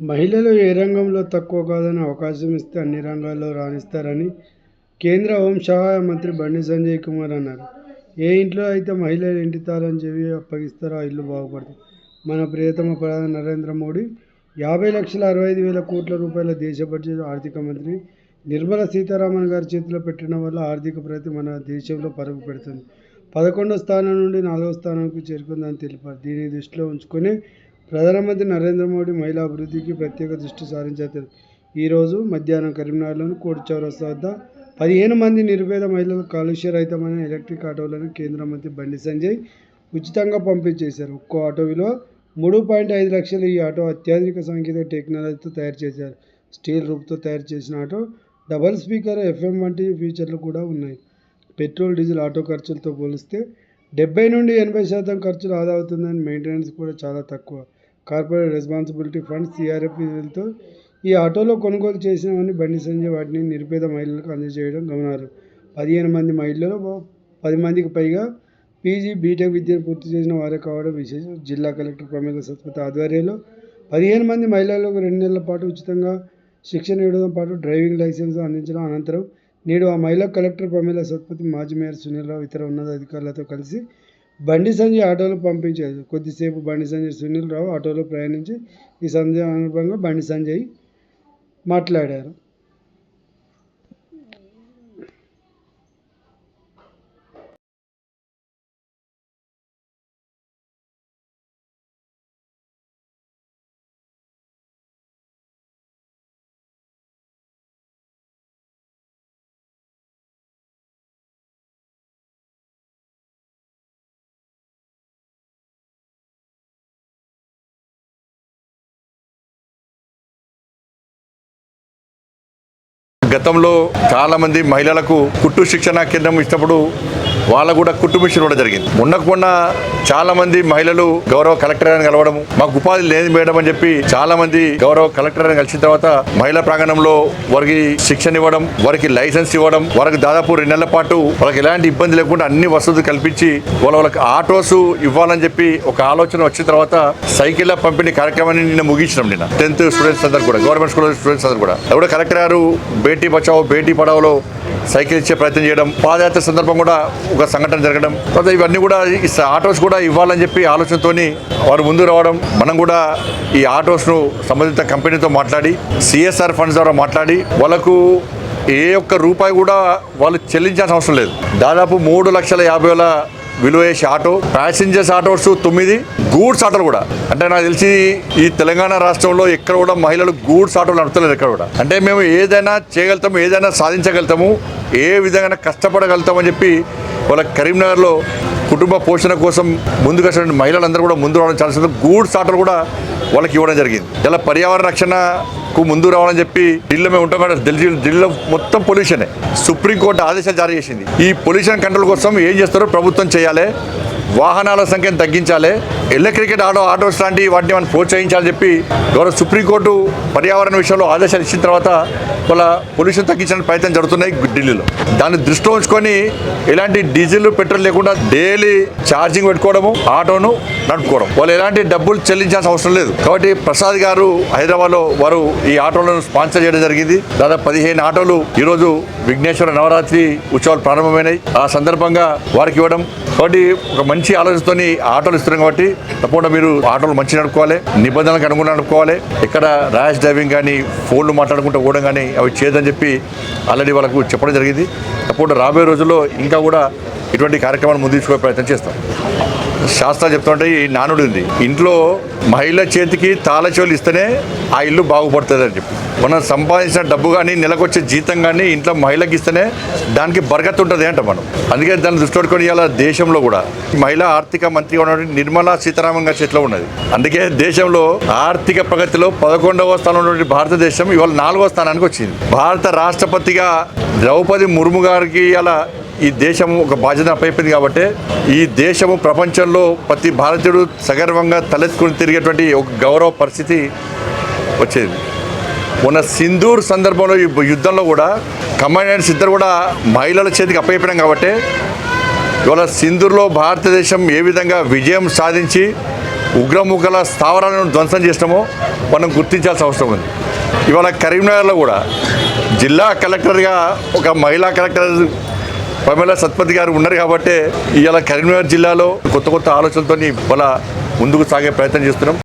మహిళలు ఏ రంగంలో తక్కువ కాదని అవకాశం ఇస్తే అన్ని రంగాల్లో రాణిస్తారని కేంద్ర హోంశాఖ మంత్రి బండి సంజయ్ కుమార్ అన్నారు. ఏ ఇంట్లో అయితే మహిళలు ఇంటి తాళం చెవి అప్పగిస్తారో ఆ ఇల్లు బాగుపడుతుంది. మన ప్రియతమ ప్రధాని నరేంద్ర మోడీ యాభై లక్షల అరవై ఐదు వేల కోట్ల రూపాయల దేశ బడ్జెట్ ఆర్థిక మంత్రి నిర్మలా సీతారామన్ గారి చేతిలో పెట్టడం వల్ల ఆర్థిక ప్రగతి మన దేశంలో పరుగు పెడుతుంది. పదకొండో స్థానం నుండి నాలుగో స్థానానికి చేరుకుందని తెలిపారు. దీని దృష్టిలో ఉంచుకునే ప్రధానమంత్రి నరేంద్ర మోడీ మహిళా అభివృద్ధికి ప్రత్యేక దృష్టి సారించారు. ఈరోజు మధ్యాహ్నం కరీంనగర్లోని కోటి చౌరస్తా వద్ద పదిహేను మంది నిరుపేద మహిళలు కాలుష్య రహితమైన ఎలక్ట్రిక్ ఆటోలను కేంద్ర మంత్రి బండి సంజయ్ ఉచితంగా పంపిణీ చేశారు. ఒక్కో ఆటో విలువ మూడు పాయింట్ ఐదు లక్షలు. ఈ ఆటో అత్యాధునిక సాంకేతిక టెక్నాలజీతో తయారు చేశారు. స్టీల్ రూఫ్తో తయారు చేసిన ఆటో డబల్ స్పీకర్, ఎఫ్ఎం వంటి ఫీచర్లు కూడా ఉన్నాయి. పెట్రోల్, డీజిల్ ఆటో ఖర్చులతో పోలిస్తే డెబ్బై నుండి ఎనభై శాతం ఖర్చులు ఆదా అవుతుందని, మెయింటెనెన్స్ కూడా చాలా తక్కువ. కార్పొరేట్ రెస్పాన్సిబిలిటీ ఫండ్ సీఆర్ఎఫ్ నిధులతో ఈ ఆటోలో కొనుగోలు చేసినవన్నీ బండి సంజయ్ వాటిని నిరుపేద మహిళలకు అందజేయడం గమనారు పదిహేను మంది మహిళలు పది మందికి పైగా పీజీ, బీటెక్ విద్యను పూర్తి చేసిన వారే కావడం విశేషం. జిల్లా కలెక్టర్ ప్రమేద సత్పతి ఆధ్వర్యంలో పదిహేను మంది మహిళలకు రెండు నెలల పాటు ఉచితంగా శిక్షణ ఇవ్వడంతో పాటు డ్రైవింగ్ లైసెన్స్ అందించడం అనంతరం నేడు ఆ మహిళా కలెక్టర్ ప్రమేళ సత్పతి, మాజీ మేయర్ సునీల్రావు ఇతర ఉన్నతాధికారులతో కలిసి బండి సంజయ్ ఆటోలో పంపించారు కొద్దిసేపు బండి సంజయ్, సునీల్ రావు ఆటోలో ప్రయాణించి ఈ సందర్భంగా బండి సంజయ్ మాట్లాడారు. గతంలో చాలామంది మహిళలకు కుట్టు శిక్షణ కేంద్రం ఇచ్చినప్పుడు వాళ్ళ కూడా కుట్టు కూడా జరిగింది. ఉండకుండా చాలా మంది మహిళలు గౌరవ కలెక్టర్ అని కలవడము మాకు ఉపాధి లేదు మేడం అని చెప్పి చాలా మంది గౌరవ కలెక్టర్ అని కలిసిన తర్వాత మహిళా ప్రాంగణంలో వారికి శిక్షణ ఇవ్వడం వారికి లైసెన్స్ ఇవ్వడం వారికి దాదాపు రెండు నెలల పాటు వాళ్ళకి ఎలాంటి ఇబ్బంది లేకుండా అన్ని వసతులు కల్పించి వాళ్ళ వాళ్ళకి ఆటోస్ ఇవ్వాలని చెప్పి ఒక ఆలోచన వచ్చిన తర్వాత సైకిళ్ళ పంపిణీ కార్యక్రమాన్ని నిన్న ముగించినాం నిన్న. టెన్త్ స్టూడెంట్స్ అందరు కూడా గవర్నమెంట్ స్కూల్ స్టూడెంట్స్ అందరు కూడా. ఎవడో కలెక్టర్ గారు బేటీ బచావో బేటీ పడావోలో సైకిల్ ఇచ్చే ప్రయత్నం చేయడం పాదయాత్ర సందర్భం కూడా ఒక సంఘటన జరగడం తర్వాత ఇవన్నీ కూడా ఈ ఆటోస్ కూడా ఇవ్వాలని చెప్పి ఆలోచనతోని వారు ముందు రావడం మనం కూడా ఈ ఆటోస్ను సంబంధిత కంపెనీతో మాట్లాడి సిఎస్ఆర్ ఫండ్స్ ద్వారా మాట్లాడి వాళ్ళకు ఏ ఒక్క రూపాయి కూడా వాళ్ళు చెల్లించాల్సిన అవసరం లేదు. దాదాపు మూడు లక్షల యాభై వేల విలువ ఆటో ప్యాసింజర్స్ ఆటోస్ తొమ్మిది గూడ్స్ ఆటోలు కూడా. అంటే నాకు తెలిసి ఈ తెలంగాణ రాష్ట్రంలో ఎక్కడ కూడా మహిళలు గూడ్స్ ఆటోలు నడుపుతలేదు ఎక్కడ కూడా. అంటే మేము ఏదైనా చేయగలుగుతాము ఏదైనా సాధించగలుగుతాము ఏ విధంగా కష్టపడగలుగుతామని చెప్పి వాళ్ళ కరీంనగర్లో కుటుంబ పోషణ కోసం ముందుకు వచ్చిన మహిళలందరూ కూడా ముందు రావడం చాలా సందర్భం గూడ్స్ ఆటోలు కూడా వాళ్ళకి ఇవ్వడం జరిగింది. ఇలా పర్యావరణ రక్షణకు ముందు రావాలని చెప్పి ఢిల్లీలో మేము ఉంటాం కదా ఢిల్లీ ఢిల్లీలో మొత్తం పొల్యూషనే సుప్రీంకోర్టు ఆదేశాలు జారీ చేసింది. ఈ పొల్యూషన్ కంట్రోల్ కోసం ఏం చేస్తారో ప్రభుత్వం చేయాలి. వాహనాల సంఖ్యను తగ్గించాలి. క్రికెట్ ఆటో ఆటోస్ లాంటి వాటిని మనం ప్రోత్సహించాలని చెప్పి గౌరవ సుప్రీంకోర్టు పర్యావరణ విషయంలో ఆదేశాలు ఇచ్చిన తర్వాత వాళ్ళ పొల్యూషన్ తగ్గించడానికి ప్రయత్నం జరుగుతున్నాయి ఢిల్లీలో. దాన్ని దృష్టిలో ఉంచుకొని ఎలాంటి డీజిల్ పెట్రోల్ లేకుండా డైలీ ఛార్జింగ్ పెట్టుకోవడము ఆటోను నడుపుకోవడం. వాళ్ళు ఎలాంటి డబ్బులు చెల్లించాల్సిన అవసరం లేదు. కాబట్టి ప్రసాద్ గారు హైదరాబాద్లో వారు ఈ ఆటోలను స్పాన్సర్ చేయడం జరిగింది. దాదాపు పదిహేను ఆటోలు ఈరోజు విఘ్నేశ్వర నవరాత్రి ఉత్సవాలు ప్రారంభమైనాయి. ఆ సందర్భంగా వారికి ఇవ్వడం. కాబట్టి ఒక మంచి ఆలోచనతో ఆటోలు ఇస్తున్నాం కాబట్టి తప్పకుండా మీరు ఆటోలు మంచి నడుపుకోవాలి నిబంధనలకు అనుగుణంగా నడుపుకోవాలి. ఇక్కడ ర్యాష్ డ్రైవింగ్ కానీ ఫోన్లు మాట్లాడుకుంటూ పోవడం కానీ అవి చేయదని చెప్పి ఆల్రెడీ వాళ్ళకు చెప్పడం జరిగింది. తప్పకుండా రాబోయే రోజుల్లో ఇంకా కూడా ఇటువంటి కార్యక్రమాన్ని ముందు తీసుకునే ప్రయత్నం చేస్తాం. శాస్త్రాలు చెప్తుంటే ఈ నానుడు ఉంది. ఇంట్లో మహిళ చేతికి తాళచోలు ఇస్తేనే ఆ ఇల్లు బాగుపడుతుంది అని చెప్పి. మనం సంపాదించిన డబ్బు కానీ నెలకొచ్చే జీతం కానీ ఇంట్లో మహిళకి ఇస్తేనే దానికి బరగత్ ఉంటుంది అంట మనం. అందుకే దాన్ని దృష్టి పెట్టుకొని ఇవాళ దేశంలో కూడా మహిళా ఆర్థిక మంత్రిగా ఉన్నటువంటి నిర్మలా సీతారామన్ గారి చేతిలో ఉన్నది. అందుకే దేశంలో ఆర్థిక ప్రగతిలో పదకొండవ స్థానంలో ఉన్నటువంటి భారతదేశం ఇవాళ నాలుగవ స్థానానికి వచ్చింది. భారత రాష్ట్రపతిగా ద్రౌపది ముర్ము గారికి అలా ఈ దేశం ఒక బాధ్యత అప్పైపోయింది కాబట్టి ఈ దేశము ప్రపంచంలో ప్రతి భారతీయుడు సగర్వంగా తలెత్తుకుని తిరిగేటువంటి ఒక గౌరవ పరిస్థితి వచ్చేది. మొన్న సింధూర్ సందర్భంలో ఈ యుద్ధంలో కూడా కమాండెంట్స్ ఇద్దరు కూడా మహిళల చేతికి అప్పైపోయినాం కాబట్టి ఇవాళ సింధూర్లో భారతదేశం ఏ విధంగా విజయం సాధించి ఉగ్రముఖల స్థావరాలను ధ్వంసం చేసినామో మనం గుర్తించాల్సిన అవసరం ఉంది. ఇవాళ కరీంనగర్లో కూడా జిల్లా కలెక్టర్గా ఒక మహిళా కలెక్టర్ ప్రమేల సత్పతి గారు ఉన్నారు కాబట్టి ఇవాళ కరీంనగర్ జిల్లాలో కొత్త కొత్త ఆలోచనలతో వాళ్ళ ముందుకు సాగే ప్రయత్నం చేస్తున్నాం.